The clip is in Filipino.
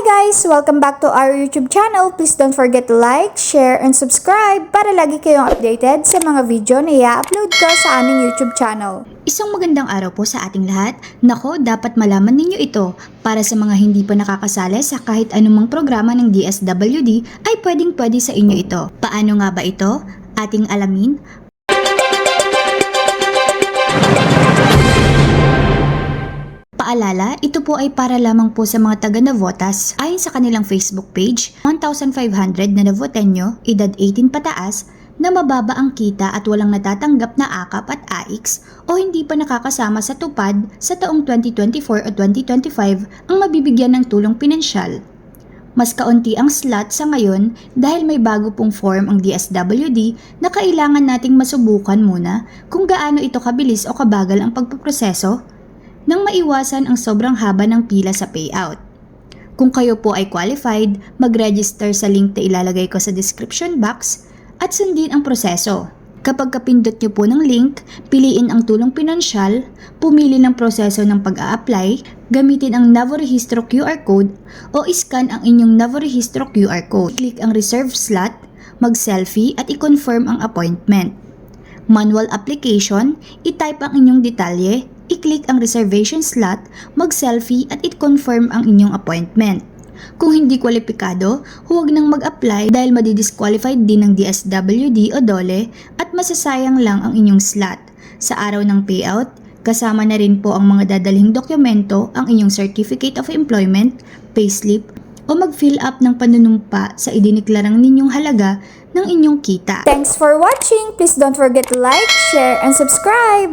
guys! Welcome back to our YouTube channel. Please don't forget to like, share, and subscribe para lagi kayong updated sa mga video na i-upload ko sa aming YouTube channel. Isang magandang araw po sa ating lahat. Nako, dapat malaman ninyo ito. Para sa mga hindi pa nakakasali sa kahit anumang programa ng DSWD ay pwedeng pwede sa inyo ito. Paano nga ba ito? Ating alamin. Paalala, ito po ay para lamang po sa mga taga Navotas. Ayon sa kanilang Facebook page, 1,500 na Navotenyo, edad 18 pataas, na mababa ang kita at walang natatanggap na akap at AIX o hindi pa nakakasama sa tupad sa taong 2024 o 2025 ang mabibigyan ng tulong pinansyal. Mas kaunti ang slot sa ngayon dahil may bago pong form ang DSWD na kailangan nating masubukan muna kung gaano ito kabilis o kabagal ang pagpaproseso nang maiwasan ang sobrang haba ng pila sa payout. Kung kayo po ay qualified, mag-register sa link na ilalagay ko sa description box at sundin ang proseso. Kapag kapindot nyo po ng link, piliin ang tulong pinansyal, pumili ng proseso ng pag-a-apply, gamitin ang Navorehistro QR code o iscan ang inyong Navorehistro QR code. Click ang reserve slot, mag-selfie at i-confirm ang appointment. Manual application, i-type ang inyong detalye, i-click ang reservation slot, mag-selfie at i-confirm ang inyong appointment. Kung hindi kwalipikado, huwag nang mag-apply dahil madidisqualified din ng DSWD o DOLE at masasayang lang ang inyong slot. Sa araw ng payout, kasama na rin po ang mga dadalhing dokumento ang inyong Certificate of Employment, payslip, o mag-fill up ng panunumpa sa idiniklarang ninyong halaga ng inyong kita. Thanks for watching! Please don't forget to like, share, and subscribe!